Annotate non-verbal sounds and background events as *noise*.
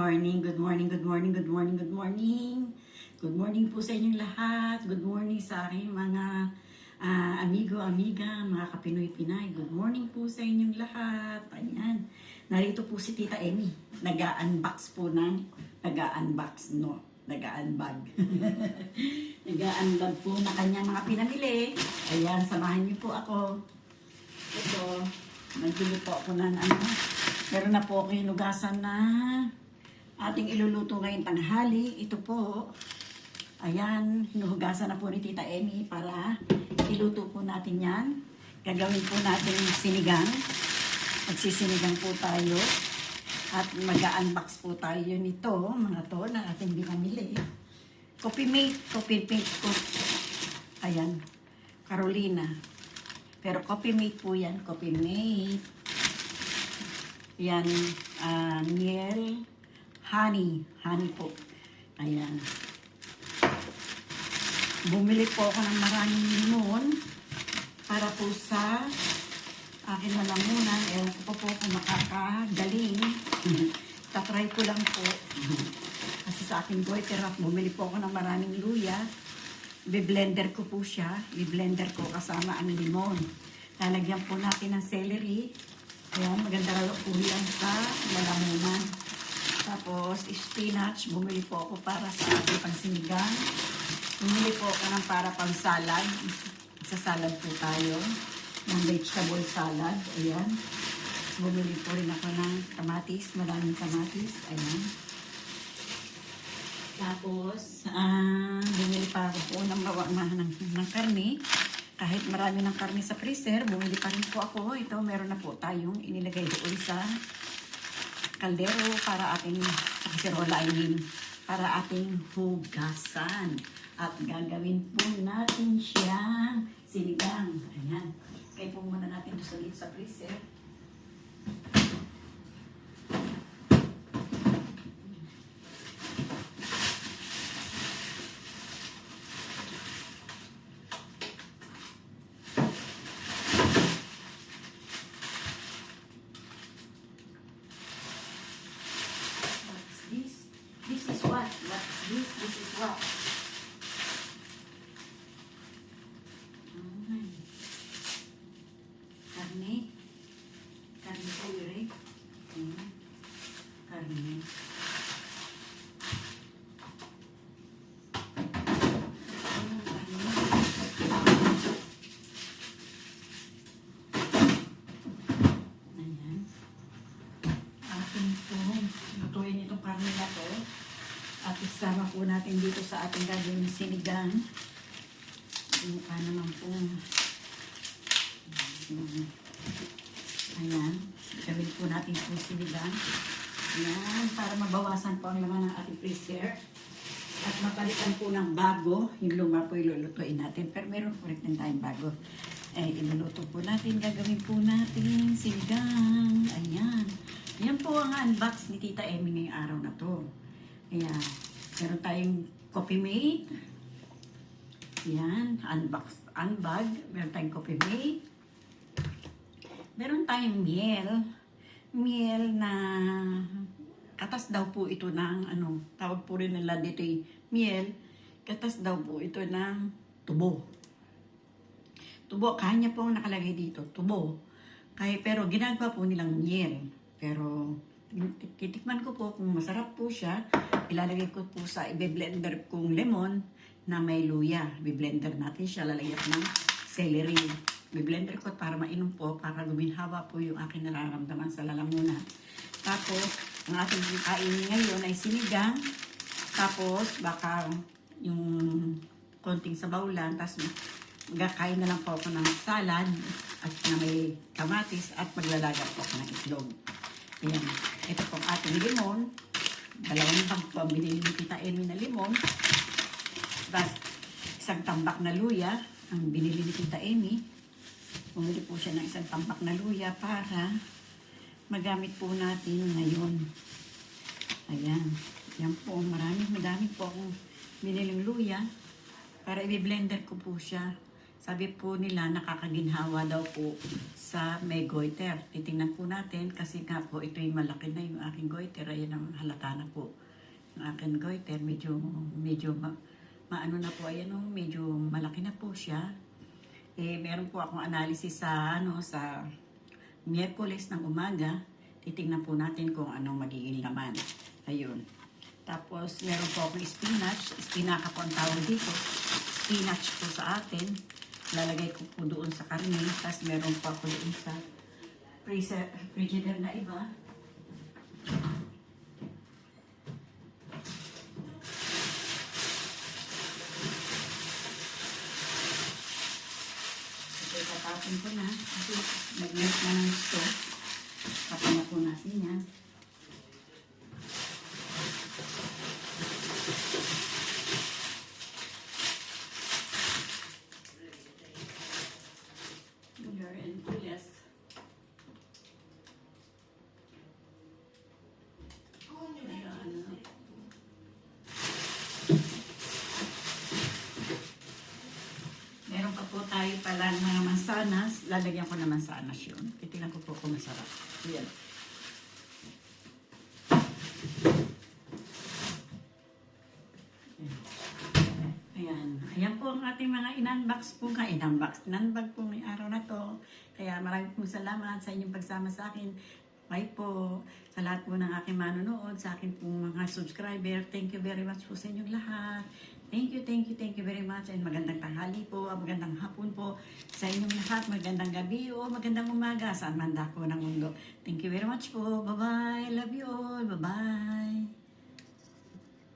morning, good morning, good morning, good morning, good morning. Good morning po sa inyong lahat. Good morning sa aking mga ah, amigo, amiga, mga kapinoy Pinay. Good morning po sa inyong lahat. Ayan. Narito po si Tita Emmy. Nag-unbox po ng, nag-unbox, no, nag-unbag. *laughs* nag-unbag po na kanyang mga pinamili. Ayan, samahan niyo po ako. Ito, nagbili po ako ng ano, meron na po ako hinugasan na ating iluluto ngayong tanghali. Ito po, ayan, hinuhugasan na po ni Tita Emmy para iluto po natin yan. Gagawin po natin sinigang. Magsisinigang po tayo. At mag-unbox po tayo nito, mga to, na ating binamili. Coffee mate, coffee mate ko. Ayan, Carolina. Pero coffee mate po yan, coffee mate. Yan, ah, miel, honey, honey po. Ayan. Bumili po ako ng maraming limon para po sa akin na lang muna. Ewan ko pa po kung makakagaling. *laughs* Tatry ko lang po. Kasi sa akin boy, pero bumili po ako ng maraming luya. Be-blender ko po siya. Be-blender ko kasama ang limon. Lalagyan po natin ng celery. Ayan, maganda raw po yan sa lalamunan. Tapos, spinach. Bumili po ako para sa ating pansinigang. Bumili po ako ng para pang salad. Sa salad po tayo. Ng vegetable salad. Ayan. Bumili po rin ako ng kamatis. Maraming kamatis. Ayan. Tapos, ah, bumili pa ako po ng, ma- ng, ng karne. Kahit marami ng karne sa freezer, bumili pa rin po ako. Ito, meron na po tayong inilagay doon sa kaldero para ating, kaserola, I mean, para ating hugasan. At gagawin po natin siyang sinigang. Ayan. Kaya po muna natin sa sa freezer. жизнь и тепла. At isama po natin dito sa ating gagawin sinigang. Mukha naman po. Ayan. Gawin po natin po sinigang. Ayan. Para mabawasan po ang laman ng ating freezer. At mapalitan po ng bago. Yung luma po ilulutuin natin. Pero meron po rin tayong bago. Eh, iluluto po natin. Gagawin po natin sinigang. Ayan. Yan po ang unbox ni Tita Emmy ngayong araw na to. Ayan. Meron tayong coffee mate. Yan. Unbox. Unbag. Meron tayong coffee mate. Meron tayong miel. Miel na katas daw po ito ng ano, tawag po rin nila dito yung miel. Katas daw po ito ng tubo. Tubo, kanya po ang nakalagay dito, tubo. Kaya, pero ginagawa po nilang miel. Pero titikman ko po kung masarap po siya. Ilalagay ko po sa ibe-blender kong lemon na may luya. Ibe-blender natin siya, lalagyan ng celery. Ibe-blender ko para mainom po, para guminhawa po yung aking nararamdaman sa lalamunan. Tapos, ang ating kainin ngayon ay sinigang. Tapos, baka yung konting sabaw lang. Tapos, magkakain na lang po ako ng salad at na may kamatis at maglalaga po ako ng itlog. Ayan. Ito po ang ating limon. Dalawang bag po ang binili ni Tita Emmy na limon. Tapos, isang tambak na luya ang binili ni Tita Emmy. Bumili po siya ng isang tambak na luya para magamit po natin ngayon. Ayan. Yan po. Marami, madami po akong biniling luya para i-blender ko po siya. Sabi po nila nakakaginhawa daw po sa may goiter. Titingnan po natin kasi nga po ito yung malaki na yung aking goiter. Ayan ang halata na po. Yung aking goiter medyo, medyo ma, maano na po. Ayan o, medyo malaki na po siya. Eh, meron po akong analysis sa, ano, sa Miyerkules ng umaga. Titingnan po natin kung anong magiging laman. Ayun. Tapos, meron po akong spinach. Spinaka po ang tawag dito. Spinach po sa atin. Lalagay ko po doon sa karne. Tapos, meron po ako doon sa freezer, frigidaire na iba. Okay, tatapon ko na. Kasi nag-melt na ng gusto. Tapon na po natin yan. Sugar and yes. Ayan. Meron pa po tayo pala ng mga mansanas. Lalagyan ko ng mansanas yun. Titignan ko po kung masarap. Ayan. Ayan. Ayan po ang ating mga in-unbox po. In-unbox. In-unbox po ngayong araw na to. Kaya maraming pong salamat sa inyong pagsama sa akin. Bye po sa lahat po ng aking manonood, sa akin pong mga subscriber. Thank you very much po sa inyong lahat. Thank you, thank you, thank you And magandang tanghali po, magandang hapon po sa inyong lahat. Magandang gabi o magandang umaga saan man dako ng mundo. Thank you very much po. Bye-bye. Love you all. Bye-bye.